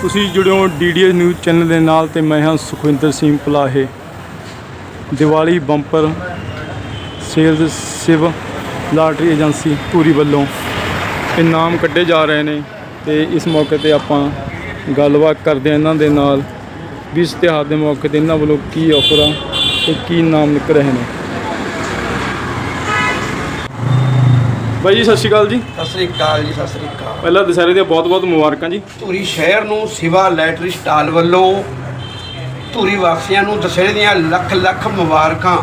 ਤੁਸੀਂ ਜੁੜਿਓ DDS news channel ਦੇ ਨਾਲ ਤੇ ਮੈਂ ਹਾਂ Sukhwinder Singh Palahe Diwali bumper sales Shiv lottery agency ਪੂਰੀ ਵੱਲੋਂ ਇਨਾਮ ਕੱਢੇ ਜਾ ਰਹੇ ਨੇ ਤੇ ਇਸ ਮੌਕੇ ਤੇ ਆਪਾਂ ਗੱਲਬਾਤ ਕਰਦੇ ਹਾਂ ਇਹਨਾਂ ਦੇ ਨਾਲ ਵੀ ਇਸ ਤਿਉਹਾਰ ਦੇ ਮੌਕੇ ਤੇ ਇਹਨਾਂ ਵੱਲੋਂ ਕੀ ਆਫਰ ਆ ਤੇ ਕੀ ਇਨਾਮ ਨਿਕਲ ਰਹੇ ਨੇ। ਬਾਈ ਜੀ ਸਤਿ ਸ਼੍ਰੀ ਅਕਾਲ ਜੀ। ਸਤਿ ਸ੍ਰੀ ਅਕਾਲ ਜੀ ਸਤਿ ਸ੍ਰੀ ਅਕਾਲ। ਪਹਿਲਾਂ ਦੁਸਹਿਰੇ ਦੀਆਂ ਬਹੁਤ-ਬਹੁਤ ਮੁਬਾਰਕਾਂ ਜੀ। ਧੂਰੀ ਸ਼ਹਿਰ ਨੂੰ ਸਿਵਾ ਲੈਟਰੀ ਸਟਾਲ ਵੱਲੋਂ ਧੂਰੀ ਵਾਸੀਆਂ ਨੂੰ ਦਸ਼ਹਰੇ ਦੀਆਂ ਲੱਖ ਲੱਖ ਮੁਬਾਰਕਾਂ।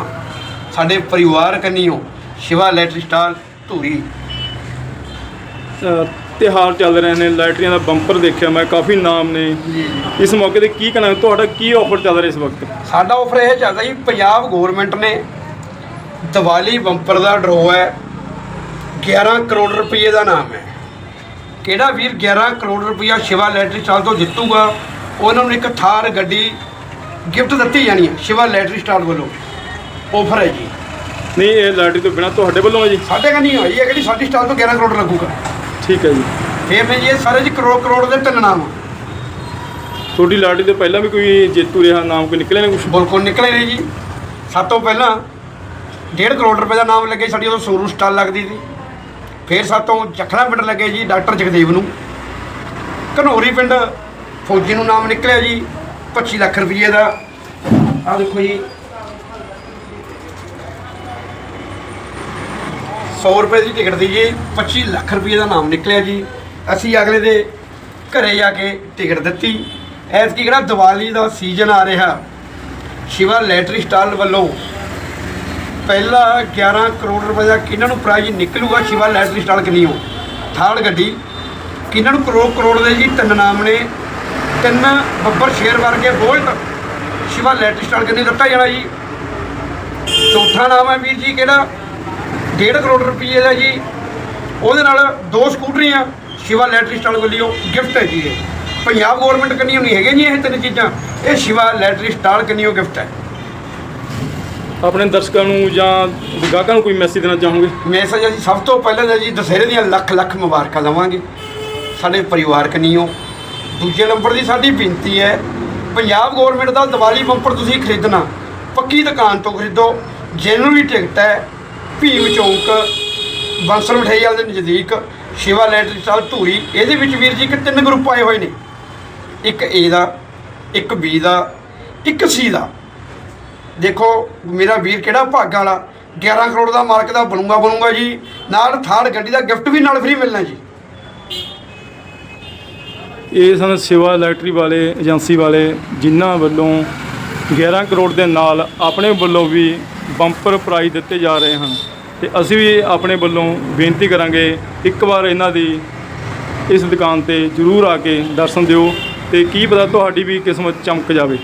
ਸਾਡੇ ਪਰਿਵਾਰ ਕੰਨੀਓ ਸ਼ਿਵਾ ਲੈਟਰੀ ਸਟਾਲ ਧੂਰੀ। ਅ, ਤਿਉਹਾਰ ਚੱਲ ਰਹੇ ਨੇ ਲਾਈਟਰੀਆਂ ਦਾ ਬੰਪਰ ਦੇਖਿਆ ਮੈਂ ਕਾਫੀ ਨਾਮ ਨੇ। ਇਸ ਮੌਕੇ ਤੇ ਕੀ ਕਹਿਣਾ ਤੁਹਾਡਾ ਕੀ ਆਫਰ ਚੱਲ ਰਿਹਾ ਇਸ ਵਕਤ? ਸਾਡਾ ਆਫਰ ਇਹ ਚੱਲਦਾ ਜੀ ਪੰਜਾਬ ਗਵਰਨਮੈਂਟ ਨੇ ਦੀਵਾਲੀ ਬੰਪਰ ਦਾ ਡਰਾਅ ਹੈ। 11 ਕਰੋੜ ਰੁਪਏ ਦਾ ਨਾਮ ਹੈ। ਕਿਹੜਾ ਵੀਰ 11 ਕਰੋੜ ਰੁਪਇਆ ਸ਼ਿਵਾ ਲੈਟਰੀ ਸਟਾਲ ਤੋਂ ਜਿੱਤੂਗਾ? ਉਹਨਾਂ ਨੂੰ ਇੱਕ ਥਾਰ ਗੱਡੀ ਗਿਫਟ ਦਿੱਤੀ ਜਾਣੀ ਹੈ ਸ਼ਿਵਾ ਲੈਟਰੀ ਸਟਾਲ ਵੱਲੋਂ। ਆਫਰ ਹੈ ਜੀ। ਨਹੀਂ ਇਹ ਲਾਈਟਰੀ ਤੋਂ ਬਿਨਾ ਤੁਹਾਡੇ ਵੱਲੋਂ ਹੈ ਜੀ। ਸਾਡੇ ਕਾ ਨਹੀਂ ਹੋਈ ਹੈ ਕਿਹੜੀ ਸਾਡੀ ਸਟਾਲ ਤੋਂ 11 ਕਰੋੜ ਲੱਗੂਗਾ। ਠੀਕ ਹੈ ਜੀ। ਫੇਰ ਨੇ ਜੀ ਇਹ ਸਾਰੇ ਜੀ ਕਰੋੜ ਕਰੋੜ ਦੇ ਤਿੰਨ ਨਾਮ ਤੁਹਾਡੀ ਲਾਟਰੀ ਤੋਂ ਪਹਿਲਾਂ ਵੀ ਕੋਈ ਜੇਤੂ ਰਿਹਾ ਨਾਮ ਕੋਈ ਨਿਕਲਿਆ ਨਾ ਕੁਝ ਬਿਲਕੁਲ ਨਿਕਲੇ ਨੇ ਜੀ। ਸਭ ਤੋਂ ਪਹਿਲਾਂ 1.5 ਕਰੋੜ ਰੁਪਏ ਦਾ ਨਾਮ ਲੱਗੇ ਸਾਡੀ ਉਦੋਂ ਸੋਰੂ ਸਟਾਲ ਲੱਗਦੀ ਸੀ। ਫੇਰ ਸਾਤੋਂ ਚੱਖੜਾ ਪਿੰਡ ਲੱਗੇ ਜੀ ਡਾਕਟਰ ਜਗਦੇਵ ਨੂੰ। ਘਨੌਰੀ ਪਿੰਡ, ਫੌਜੀ ਨੂੰ ਨਾਮ ਨਿਕਲਿਆ ਜੀ 25 ਲੱਖ ਰੁਪਏ ਦਾ। ਆ ਦੇਖੋ ਜੀ। 100 ਰੁਪਏ ਦੀ ਟਿਕਟ ਦੀ ਜੀ 25 ਲੱਖ ਰੁਪਏ ਦਾ ਨਾਮ ਨਿਕਲਿਆ ਜੀ। ਅਸੀਂ ਅਗਲੇ ਦੇ ਘਰੇ ਜਾ ਕੇ ਟਿਕਟ ਦਿੱਤੀ। ਐਤਕੀ ਕਿਹੜਾ ਦੀਵਾਲੀ ਦਾ ਸੀਜ਼ਨ ਆ ਰਿਹਾ। ਸ਼ਿਵਾ ਲੈਟਰੀ ਸਟਾਲ ਵੱਲੋਂ ਪਹਿਲਾ 11 ਕਰੋੜ ਰੁਪਏ ਦਾ ਕਿਹਨਾਂ ਨੂੰ ਪ੍ਰਾਈਜ਼ ਨਿਕਲੂਗਾ? ਸ਼ਿਵਾ ਲੈਟਰੀ ਸਟਾਲ ਕਿੰਨੀ ਕਨੀਓ ਥਾਲ ਗੱਡੀ। ਕਿਹਨਾਂ ਨੂੰ ਕਰੋੜ ਕਰੋੜ ਦੇ ਜੀ? ਤਿੰਨ ਨਾਮ ਨੇ। ਤਿੰਨ ਬੱਬਰ ਸ਼ੇਰ ਵਰਗੇ ਬੋਲਟ ਸ਼ਿਵਾ ਲੈਟਰੀ ਸਟਾਲ ਕਿੰਨੀ ਦਿੱਤਾ ਜਾਣਾ ਜੀ? ਚੌਥਾ ਨਾਮ ਹੈ ਵੀਰ ਜੀ ਕਿਹੜਾ? 1.5 ਕਰੋੜ ਰੁਪਏ ਦਾ ਜੀ। ਉਹਦੇ ਨਾਲ ਦੋ ਸਕੂਟਰੀਆਂ ਸ਼ਿਵਾ ਲੈਟਰੀ ਸਟਾਲ ਵੱਲੋਂ ਗਿਫਟ ਹੈ ਜੀ ਇਹ। ਪੰਜਾਬ ਗਵਰਨਮੈਂਟ ਕੰਨੀਓ ਨਹੀਂ ਹੈਗੇ ਜੀ ਇਹ ਤਿੰਨ ਚੀਜ਼ਾਂ। ਇਹ ਸ਼ਿਵਾ ਲੈਟਰੀ ਸਟਾਲ ਕੰਨੀਓ ਗਿਫਟ ਹੈ। ਆਪਣੇ ਦਰਸ਼ਕਾਂ ਨੂੰ ਜਾਂ ਗਾਹਕਾਂ ਨੂੰ ਕੋਈ ਮੈਸੇਜ ਦੇਣਾ ਚਾਹੋਗੇ? ਮੈਸੇਜ ਅਸੀਂ ਸਭ ਤੋਂ ਪਹਿਲਾਂ ਤਾਂ ਜੀ ਦੁਸਹਿਰੇ ਦੀਆਂ ਲੱਖ ਲੱਖ ਮੁਬਾਰਕਾਂ ਦੇਵਾਂਗੇ। ਸਾਡੇ ਪਰਿਵਾਰ ਕੰਨੀਓ ਦੂਜੇ ਨੰਬਰ ਦੀ ਸਾਡੀ ਬੇਨਤੀ ਹੈ, ਪੰਜਾਬ ਗਵਰਨਮੈਂਟ ਦਾ ਦੀਵਾਲੀ ਬੰਪਰ ਤੁਸੀਂ ਖਰੀਦਣਾ, ਪੱਕੀ ਦੁਕਾਨ ਤੋਂ ਖਰੀਦੋ। ਜੈਨੂਇਨ ਵੀ ਟਿਕਟ ਹੈ, ਭੀਮ ਚੌਂਕ, ਬੰਸਲ ਮਠਿਆਈ ਵਾਲੇ ਦੇ ਨਜ਼ਦੀਕ, ਸ਼ਿਵਾ ਲੈਟਰੀ ਸਟਾਲ ਧੂਰੀ। ਇਹਦੇ ਵਿੱਚ ਵੀਰ ਜੀ ਕਿ ਤਿੰਨ ਗਰੁੱਪ ਆਏ ਹੋਏ ਨੇ। ਇੱਕ ਏ ਦਾ, ਇੱਕ ਬੀ ਦਾ, ਇੱਕ ਸੀ ਦਾ। ਦੇਖੋ, ਮੇਰਾ ਵੀਰ ਕਿਹੜਾ ਭਾਗਾਂ ਵਾਲਾ? 11 ਕਰੋੜ ਦਾ ਮਾਲਕ ਦਾ ਬਣੂਗਾ ਬਣੂਗਾ ਜੀ। ਨਾਲ ਥਾਰਡ ਗੱਡੀ ਦਾ ਗਿਫਟ ਵੀ ਨਾਲ ਫ੍ਰੀ ਮਿਲਣਾ ਜੀ। ਇਹ ਸਨ ਸਿਵਾ ਇਲੈਕਟਰੀ ਵਾਲੇ, ਏਜੰਸੀ ਵਾਲੇ, ਜਿਨ੍ਹਾਂ ਵੱਲੋਂ 11 ਕਰੋੜ ਦੇ ਨਾਲ ਆਪਣੇ ਵੱਲੋਂ ਵੀ ਬੰਪਰ ਪ੍ਰਾਈਜ਼ ਦਿੱਤੇ ਜਾ ਰਹੇ ਹਨ। ਤੇ ਅਸੀਂ ਵੀ ਆਪਣੇ ਵੱਲੋਂ ਬੇਨਤੀ ਕਰਾਂਗੇ, ਇੱਕ ਵਾਰ ਇਹਨਾਂ ਦੀ ਇਸ ਦੁਕਾਨ ਤੇ ਜ਼ਰੂਰ ਆ ਕੇ ਦਰਸ਼ਨ ਦਿਓ ਤੇ ਕੀ ਪਤਾ ਤੁਹਾਡੀ ਵੀ ਕਿਸਮਤ ਚਮਕ ਜਾਵੇ।